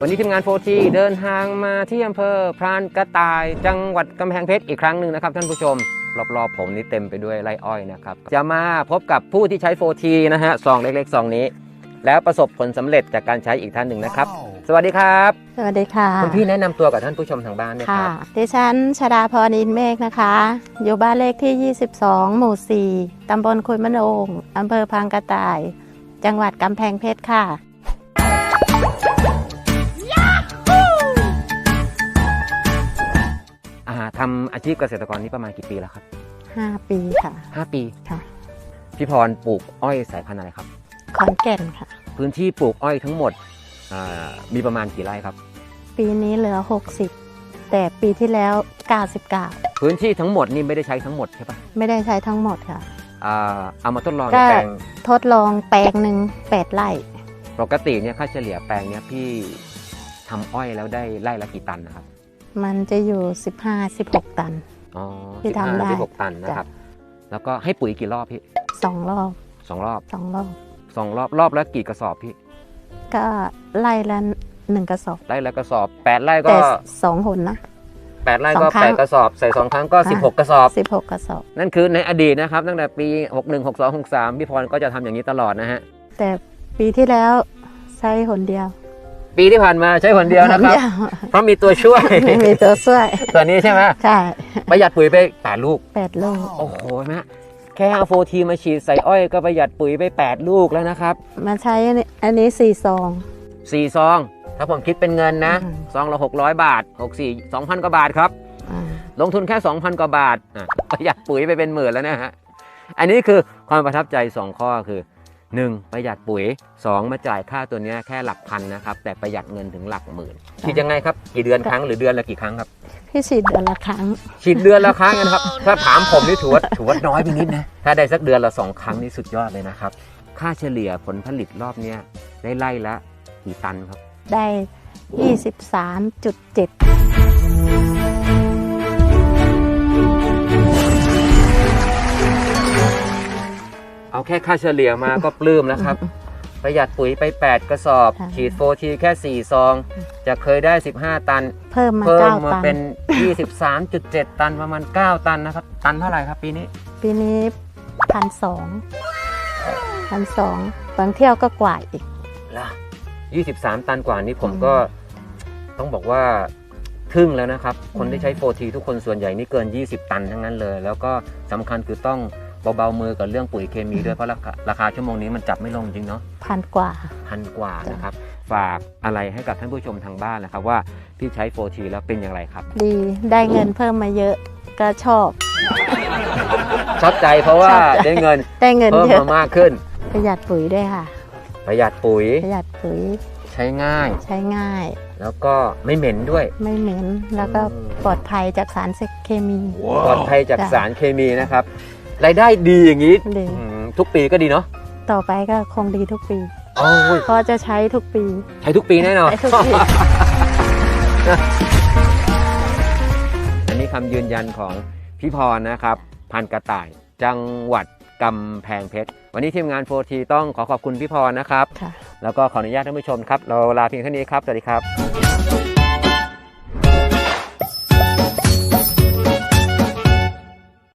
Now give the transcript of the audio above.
วันนี้ทีมงานโฟทีเดินทางมาที่อำเภอพรานกระต่ายจังหวัดกำแพงเพชรอีกครั้งหนึ่งนะครับท่านผู้ชม รอบๆผมนี่เต็มไปด้วยไร่อ้อยนะครับ จะมาพบกับผู้ที่ใช้โฟทีนะฮะซองเล็กๆซองนี้ แล้วประสบผลสำเร็จจากการใช้อีกท่านหนึ่งนะครับ สวัสดีครับสวัสดีค่ะคุณพี่แนะนำตัวกับท่านผู้ชมทางบ้านด้วยคค่ะ รับดิฉันชดาพรอินเมฆนะคะ อยู่บ้านเลขที่ 22 หมู่ 4 ตำบลคุยมะโนงอำเภอพังกระต่าย จังหวัดกำแพงเพชรค่ะ อ่าทำอาชีพเกษตรกรนี้ประมาณกี่ปีแล้วครับ5ปีค่ะ5ปีค่ะพี่พรปลูกอ้อยสายพันธุ์อะไรครับขอนแก่นค่ะ พื้นที่ปลูกอ้อยทั้งหมดอ่ามีประมาณกี่ไร่ครับ ปีนี้เหลือ 60 แต่ปีที่แล้ว 99 พื้นที่ทั้งหมดนี่ไม่ได้ใช้ทั้งหมดใช่ปะไม่ได้ใช้ทั้งหมดค่ะอ่าเอามาทดลองก็ในแปลงทดลองแปลงหนึ่ง8ไร่ ปกติเนี่ยค่าเฉลี่ยแปลงเนี่ยพี่ทำอ้อยแล้วได้ไร่ละกี่ตันนะครับ มันจะอยู่ 15-16 ตัน อ๋อที่ทำได้สิบหกตันนะครับ แล้วก็ให้ปุ๋ยกี่รอบพี่2รอบสองรอบ2รอบ สองรอบรอบละกี่กระสอบพี่ก็ไร่ละหนึ่งกระสอบ ไร่ละกระสอบแปดไร่ก็แต่สองหนนะ แปดไร่สก็องครั้ง แปดกระสอบใส่สองครั้งก็สิบหกกระสอบ สิบหกกระสอบ นั่นคือในอดีตนะครับ ตั้งแต่ปี 61 62 63 พี่พรก็จะทำอย่างนี้ตลอดนะฮะ แต่ปีที่แล้วใช้หนเดียว ปีที่ผ่านมาใช้คนเดียวนะครับหเพราะมีตัวช่วยนเดียวไม่มีตัวช่วย ตัวนี้ใช่ไหมใช่ประหยัดปุ๋ยไปแปดลูกแปดลูก โอ้โหเห็นไหมฮะแค่เอาโฟทีมาฉีดใส่อ้อยก็ประหยัดปุ๋ยไป8ลูกแล้วนะครับ มาใช้อันนี้สี่ซอง4ซอง ถ้าผมคิดเป็นเงินนะอืมซองละ600บาท64 2,000กว่าบาทครับอ่าลงทุนแค่2,000กว่าบาทอะประหยัดปุ๋ยไปเป็นหมื่นแล้วนะฮะ อันนี้คือความประทับใจ2ข้อคือ 1. ประหยัดปุ๋ย 2. มาจ่ายค่าตัวนี้แค่หลักพันนะครับ แต่ประหยัดเงินถึงหลักหมื่นคิดยังไงครับกี่เดือนครั้งหรือเดือนละกี่ครั้งครับพี่ฉีดเดือนละครั้ง ฉีดเดือนละครั้งนะครับ ถ้าถามผมนี่ถือว่าถือว่าน้อยไปนิดนะถ้าได้สักเดือนละสองครั้งนี่สุดยอดเลยนะครับ ค่าเฉลี่ยผลผลิตรอบนี้ได้ไล่ละกี่ตันครับ ได้ 23.7 เจ็ดเอาแค่ค่าเฉลี่ยมาก็ปลื้มแล้วครับ ประหยัดปุ๋ยไป 8 กระสอบฉีดโฟทีแค่ 4 ซอง จะเคยได้ 15 ตัน เพิ่มมาเพิ่มเก้ามาตัน เป็น 23.7 ตันประมาณ 9 ตันนะครับ ตันเท่าไหร่ครับปีนี้ ปีนี้พันสองพันสองบางเที่ยวก็กว่าอีกล่ะ23 ตันกว่านี้ผมก็ต้องบอกว่าทึ่งแล้วนะครับ คนที่ใช้โฟทีทุกคนส่วนใหญ่นี่เกิน 20 ตันทั้งนั้นเลย แล้วก็สำคัญคือต้อง เบาๆมือกับเรื่องปุ๋ยเคมีด้วยเพราะราคาราคาชั่วโมงนี้มันจับไม่ลงจริงเนาะพันกว่าพันกว่านะครับ ฝากอะไรให้กับท่านผู้ชมทางบ้านนะครับว่าพี่ใช้โฟทีแล้วเป็นอย่างไรครับ ดีได้เงินเพิ่มมาเยอะก็ชอบ ชอบใจเพราะว่าชอบใจได้เงินได้เงินเพิ่มเยอะมามากขึ้น ประหยัดปุ๋ยด้วยค่ะ ประหยัดปุ๋ยประหยัดปุ๋ยใช้ง่าย ใช้ง่าย แล้วก็ไม่เหม็นด้วย ไม่เหม็นแล้วก็อืมปลอดภัยจากสารเคมี ปลอดภัยจากจ้ะสารเคมีนะครับ รายได้ดีอย่างนี้ดี อืมทุกปีก็ดีเนาะต่อไปก็คงดีทุกปี โอ้ยเพราะจะใช้ทุกปี ใช้ทุกปีแน่นอน ใช้ทุกปี อันนี้คำยืนยันของพี่พรนะครับ พันกระต่ายจังหวัดกำแพงเพชร วันนี้ทีมงานโฟทีต้องขอขอบคุณพี่พรนะครับ ค่ะ แล้วก็ขออนุญาตท่านผู้ชมครับ เราลาเพียงเท่านี้ครับ สวัสดีครับ